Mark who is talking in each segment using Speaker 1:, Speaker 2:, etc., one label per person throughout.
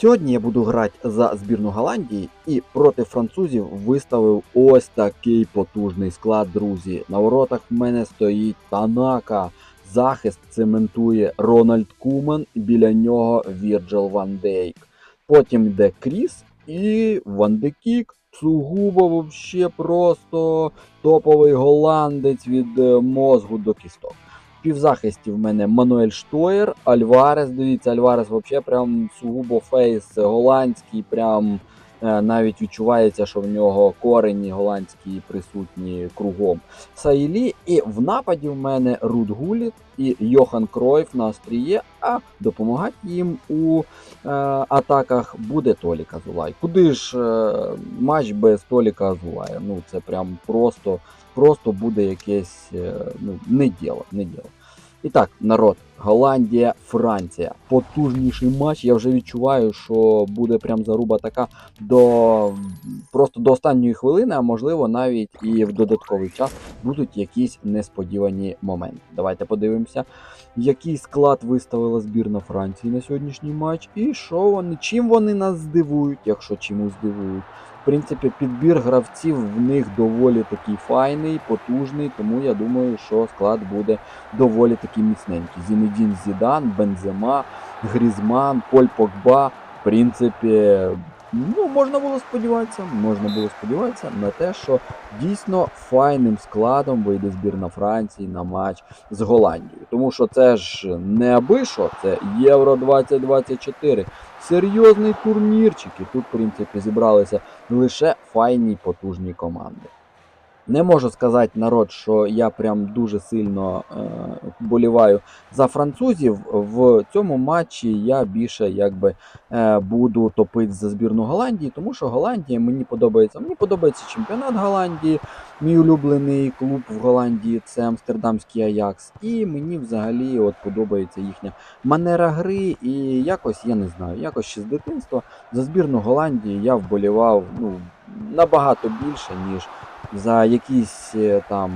Speaker 1: Сьогодні я буду грати за збірну Голландії і проти французів виставив ось такий потужний склад, друзі. На воротах в мене стоїть Танака. Захист цементує Рональд Куман, біля нього Вірджил Ван Дейк. Потім йде Кріс і Ван де Кік. Сугубо вообще просто топовий голландець від е, мозгу до кісток. Півзахисті в мене Мануель Штоєр, Альварес. Дивіться, Альварес взагалі прям сугубо фейс голландський, прям е, навіть відчувається, що в нього корені голландські присутні кругом. Саїлі, і в нападі в мене Руд Гуліт і Йохан Кройф на остріє, а допомагати їм у е, атаках буде Толіка Зулай. Куди ж е, матч без Толіка Зулая? Ну це прям просто, просто буде якесь е, ну, не діло, не діло. І так, народ, Голландія, Франція. Потужніший матч. Я вже відчуваю, що буде прям заруба така до просто до останньої хвилини, а можливо навіть і в додатковий час будуть якісь несподівані моменти. Давайте подивимося, який склад виставила збірна Франції на сьогоднішній матч, і що вони, чим вони нас здивують, якщо чимось здивують. Принципі, підбір гравців в них доволі такий файний, потужний, тому я думаю, що склад буде доволі такий міцненький. Зінедін Зідан, Бензема, Грізман, Поль Погба. В принципі, ну, можна було сподіватися, можна було сподіватися на те, що дійсно файним складом вийде збірна Франції на матч з Голландією. Тому що це ж не аби що, це Євро 2024. Серйозний турнірчик. І тут, в принципі, зібралися лише файні потужні команди. Не можу сказати народ, що я прям дуже сильно е, боліваю за французів. В цьому матчі я більше якби е, буду топити за збірну Голландії, тому що Голландія мені подобається. Мені подобається чемпіонат Голландії. Мій улюблений клуб в Голландії це Амстердамський Аякс. І мені взагалі от подобається їхня манера гри. І якось я не знаю, якось ще з дитинства за збірну Голландії я вболівав ну, набагато більше, ніж за якісь е, там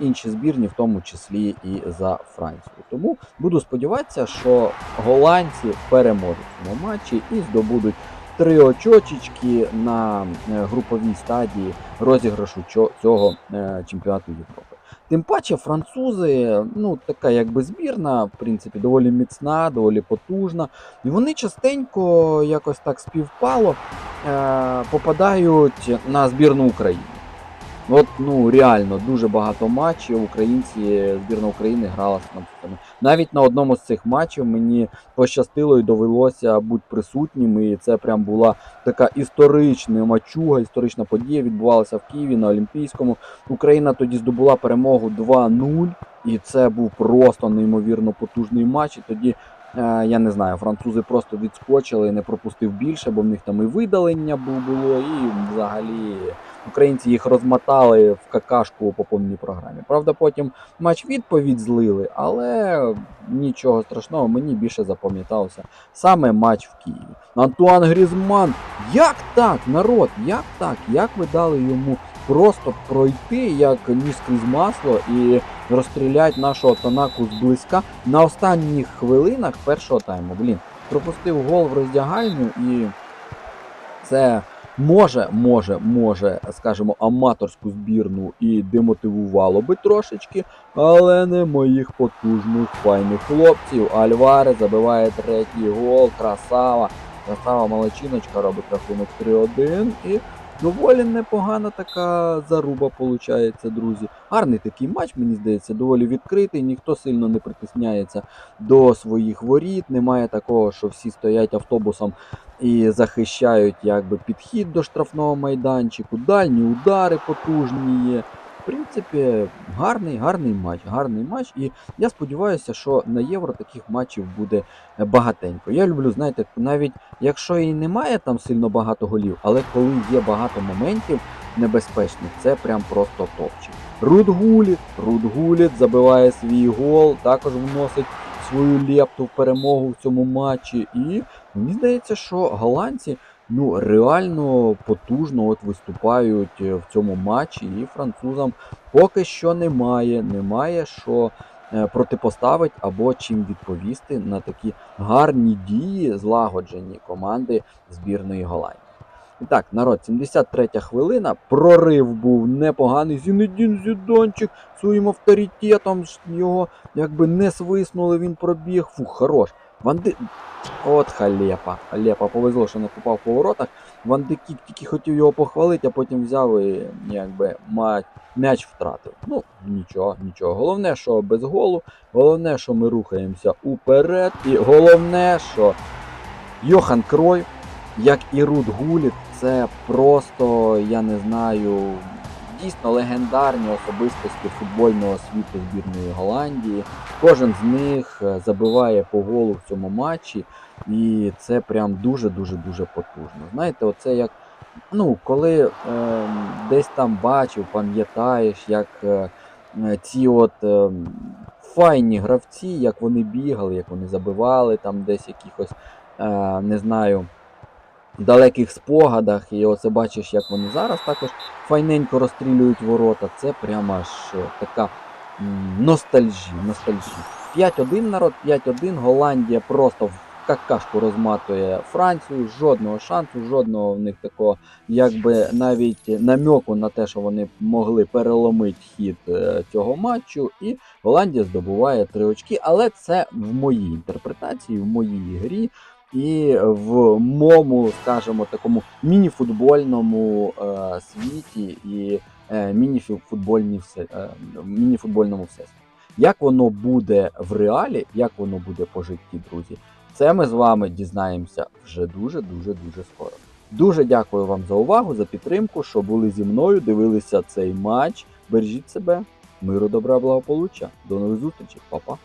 Speaker 1: інші збірні, в тому числі і за Францію. Тому буду сподіватися, що голландці переможуть в цьому матчі і здобудуть три очочечки на е, груповій стадії розіграшу цього е, чемпіонату Європи. Тим паче французи, ну така якби збірна, в принципі, доволі міцна, доволі потужна. І вони частенько якось так співпало е, попадають на збірну України. От, ну реально дуже багато матчів українці, збірна України грала з французами. Навіть на одному з цих матчів мені пощастило і довелося бути присутнім. І це прям була така історична матчуга, історична подія відбувалася в Києві на Олімпійському. Україна тоді здобула перемогу 2-0, і це був просто неймовірно потужний матч. І тоді. е, Я не знаю, французи просто відскочили, не пропустив більше, бо в них там і видалення було, і взагалі українці їх розмотали в какашку по повній програмі. Правда, потім матч відповідь злили, але нічого страшного, мені більше запам'ятався саме матч в Києві. Антуан Грізман, як так, народ, як так? Як ви дали йому просто пройти, як ніж крізь масло, і розстрілять нашого Танаку зблизька на останніх хвилинах першого тайму? Блін, пропустив гол в роздягальню і це може, може, може, скажімо, аматорську збірну і демотивувало би трошечки, але не моїх потужних файних хлопців. Альваре забиває третій гол, красава. Красава молодчиночка робить рахунок 3-1 і доволі непогана така заруба виходить, друзі. Гарний такий матч, мені здається, доволі відкритий, ніхто сильно не притисняється до своїх воріт. Немає такого, що всі стоять автобусом і захищають якби підхід до штрафного майданчику, дальні удари потужні є. В принципі, гарний, гарний матч, гарний матч. І я сподіваюся, що на євро таких матчів буде багатенько. Я люблю, знаєте, навіть якщо і немає там сильно багато голів, але коли є багато моментів небезпечних, це прям просто топчик. Руд Гуліт, Руд Гуліт забиває свій гол, також вносить свою лепту в перемогу в цьому матчі. І мені здається, що голландці ну реально потужно от виступають е, в цьому матчі, і французам поки що немає. Немає що е, протипоставить або чим відповісти на такі гарні дії, злагоджені команди збірної Голландії. І так, народ, 73 хвилина. Прорив був непоганий. Зінедін Зідончик своїм авторитетом його якби не свиснули, він пробіг. Фу, хорош. Ванди. От халепа. Халепа повезло, що не попав по воротах. Вандикік тільки хотів його похвалити, а потім взяв і якби м'яч втратив. Ну, нічого, нічого. Головне, що без голу, головне, що ми рухаємося уперед. І головне, що Йохан Крой, як і Рут Гуліт, це просто, я не знаю, дійсно легендарні особистості футбольного світу збірної Голландії. Кожен з них е, забиває по голу в цьому матчі, і це прям дуже-дуже дуже потужно. Знаєте, оце як. Ну, коли е, десь там бачив, пам'ятаєш, як е, е, ці от е, файні гравці, як вони бігали, як вони забивали там десь якихось, е, не знаю, далеких спогадах, і оце бачиш, як вони зараз також файненько розстрілюють ворота. Це прямо аж е, така ностальжі, ностальжі. 5-1 народ, 5-1. Голландія просто в какашку розматує Францію. Жодного шансу, жодного в них такого, якби навіть намьоку на те, що вони могли переломити хід е, цього матчу. І Голландія здобуває три очки, але це в моїй інтерпретації, в моїй грі. І в моєму, скажімо, такому мініфутбольному е, світі і е, мініфутбольній все, е, мініфутбольному всесвіті. Як воно буде в реалі, як воно буде по житті, друзі, це ми з вами дізнаємося вже дуже дуже дуже скоро. Дуже дякую вам за увагу, за підтримку, що були зі мною, дивилися цей матч. Бережіть себе, миру, добра, благополуччя. До нових зустрічей, Па-па.